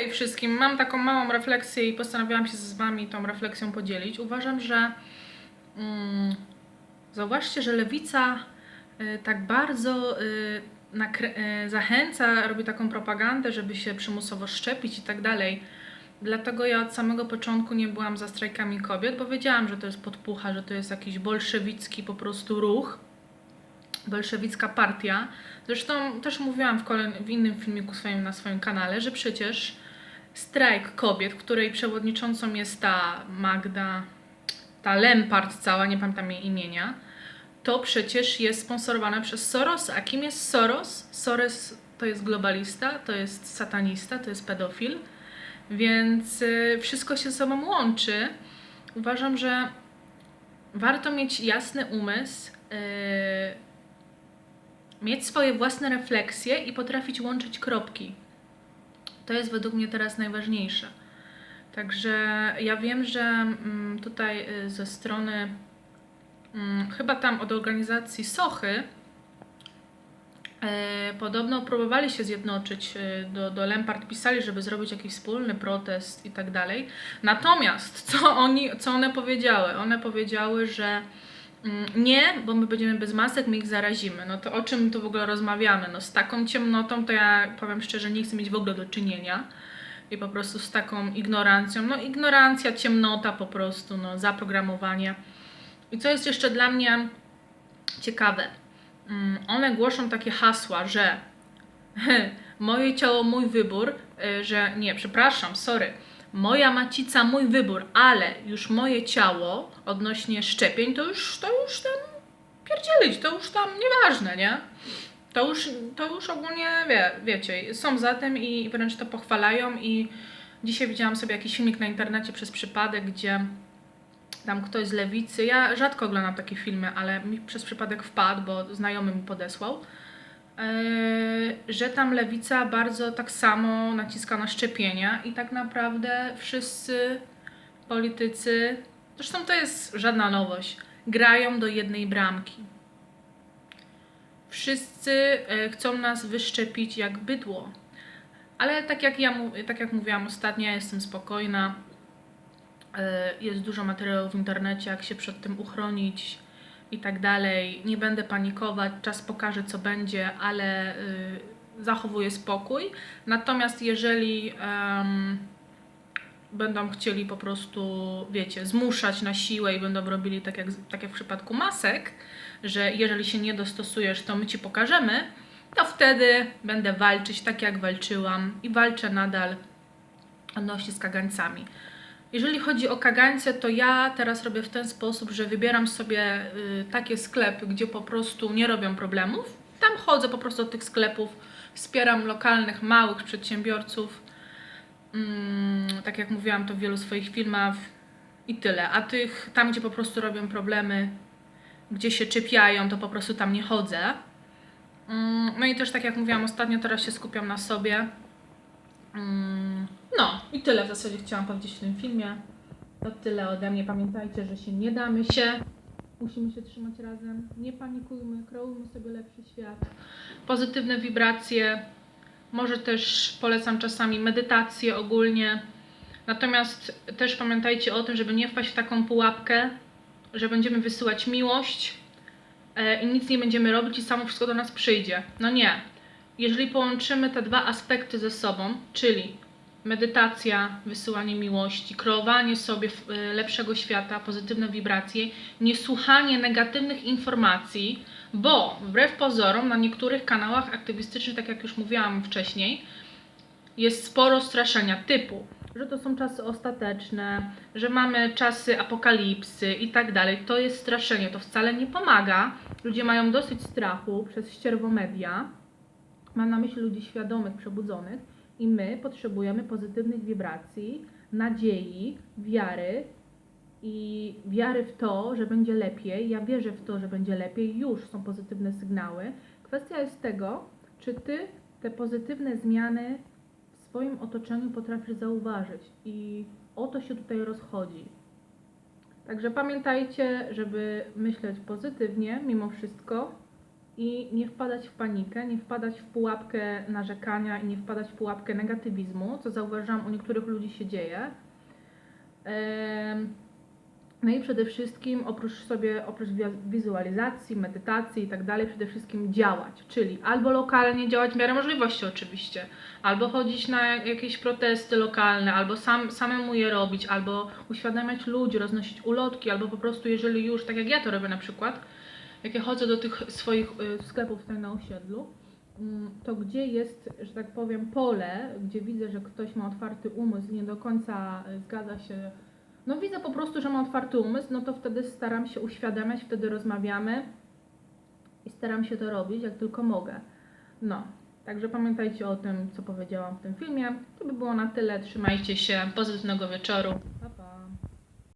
Hej wszystkim, mam taką małą refleksję i postanowiłam się z Wami tą refleksją podzielić. Uważam, że mm, zauważcie, że lewica y, tak bardzo y, y, zachęca, robi taką propagandę, żeby się przymusowo szczepić i tak dalej. Dlatego ja od samego początku nie byłam za strajkami kobiet, bo wiedziałam, że to jest podpucha, że to jest jakiś bolszewicki po prostu ruch bolszewicka partia. Zresztą też mówiłam w, w innym filmiku swoim na swoim kanale, że przecież strajk kobiet, której przewodniczącą jest ta Magda, ta Lempart cała, nie pamiętam jej imienia, to przecież jest sponsorowane przez Sorosa. A kim jest Soros? Soros to jest globalista, to jest satanista, to jest pedofil, więc y, wszystko się ze sobą łączy. Uważam, że warto mieć jasny umysł, yy, mieć swoje własne refleksje i potrafić łączyć kropki. To jest według mnie teraz najważniejsze. Także ja wiem, że mm, tutaj y, ze strony mm, chyba tam od organizacji Sochy e, podobno próbowali się zjednoczyć e, do, do Lempart, pisali, żeby zrobić jakiś wspólny protest i tak dalej. Natomiast co, oni, co one powiedziały? One powiedziały, że Nie, bo my będziemy bez masek, my ich zarazimy. No to o czym tu w ogóle rozmawiamy? No z taką ciemnotą to ja powiem szczerze, nie chcę mieć w ogóle do czynienia. I po prostu z taką ignorancją. No ignorancja, ciemnota po prostu, no zaprogramowanie. I co jest jeszcze dla mnie ciekawe? Mm, One głoszą takie hasła, że moje ciało, mój wybór, y, że nie, przepraszam, sorry, moja macica, mój wybór, ale już moje ciało odnośnie szczepień, to już, to już tam pierdzielić, to już tam nieważne, nie? To już, to już ogólnie, wie, wiecie, są za tym i wręcz to pochwalają i dzisiaj widziałam sobie jakiś filmik na internecie przez przypadek, gdzie tam ktoś z lewicy, ja rzadko oglądam takie filmy, ale mi przez przypadek wpadł, bo znajomy mi podesłał, że tam lewica bardzo tak samo naciska na szczepienia i tak naprawdę wszyscy politycy, zresztą to jest żadna nowość, grają do jednej bramki. Wszyscy e, chcą nas wyszczepić jak bydło. Ale tak jak ja tak jak mówiłam ostatnio, ja jestem spokojna. E, Jest dużo materiałów w internecie, jak się przed tym uchronić i tak dalej. Nie będę panikować, czas pokaże, co będzie, ale y, zachowuję spokój. Natomiast jeżeli em, będą chcieli po prostu, wiecie, zmuszać na siłę i będą robili tak jak, tak jak w przypadku masek, że jeżeli się nie dostosujesz, to my ci pokażemy, to wtedy będę walczyć tak jak walczyłam i walczę nadal odnośnie z kagańcami. Jeżeli chodzi o kagańce, to ja teraz robię w ten sposób, że wybieram sobie y, takie sklepy, gdzie po prostu nie robią problemów. Tam chodzę po prostu do tych sklepów, wspieram lokalnych, małych przedsiębiorców. Mm, tak jak mówiłam to w wielu swoich filmach i tyle. A tych tam, gdzie po prostu robią problemy, gdzie się czepiają, to po prostu tam nie chodzę. Mm, no i też tak jak mówiłam ostatnio, teraz się skupiam na sobie. Mm, No i tyle w zasadzie chciałam powiedzieć w tym filmie. To tyle ode mnie. Pamiętajcie, że się nie damy się. Musimy się trzymać razem. Nie panikujmy, kreujmy sobie lepszy świat. Pozytywne wibracje. Może też polecam czasami medytację ogólnie. Natomiast też pamiętajcie o tym, żeby nie wpaść w taką pułapkę, że będziemy wysyłać miłość e, i nic nie będziemy robić i samo wszystko do nas przyjdzie. No nie. Jeżeli połączymy te dwa aspekty ze sobą, czyli medytacja, wysyłanie miłości, kreowanie sobie e, lepszego świata, pozytywne wibracje, niesłuchanie negatywnych informacji, bo wbrew pozorom na niektórych kanałach aktywistycznych, tak jak już mówiłam wcześniej, jest sporo straszenia typu, że to są czasy ostateczne, że mamy czasy apokalipsy i tak dalej. To jest straszenie, to wcale nie pomaga. Ludzie mają dosyć strachu przez ścierwomedia. Mam na myśli ludzi świadomych, przebudzonych i my potrzebujemy pozytywnych wibracji, nadziei, wiary i wiary w to, że będzie lepiej. Ja wierzę w to, że będzie lepiej, już są pozytywne sygnały. Kwestia jest tego, czy ty te pozytywne zmiany w swoim otoczeniu potrafisz zauważyć i o to się tutaj rozchodzi. Także pamiętajcie, żeby myśleć pozytywnie mimo wszystko i nie wpadać w panikę, nie wpadać w pułapkę narzekania i nie wpadać w pułapkę negatywizmu, co zauważyłam u niektórych ludzi się dzieje. No i przede wszystkim oprócz sobie, oprócz wi- wizualizacji, medytacji i tak dalej, przede wszystkim działać, czyli albo lokalnie działać w miarę możliwości oczywiście, albo chodzić na jakieś protesty lokalne, albo sam, samemu je robić, albo uświadamiać ludzi, roznosić ulotki, albo po prostu jeżeli już, tak jak ja to robię na przykład, jak ja chodzę do tych swoich y, sklepów tutaj na osiedlu, mm, to gdzie jest, że tak powiem, pole, gdzie widzę, że ktoś ma otwarty umysł nie do końca y, zgadza się, no widzę po prostu, że ma otwarty umysł, no to wtedy staram się uświadamiać, wtedy rozmawiamy i staram się to robić, jak tylko mogę. No, także pamiętajcie o tym, co powiedziałam w tym filmie. To by było na tyle. Trzymajcie się. Pozytywnego wieczoru.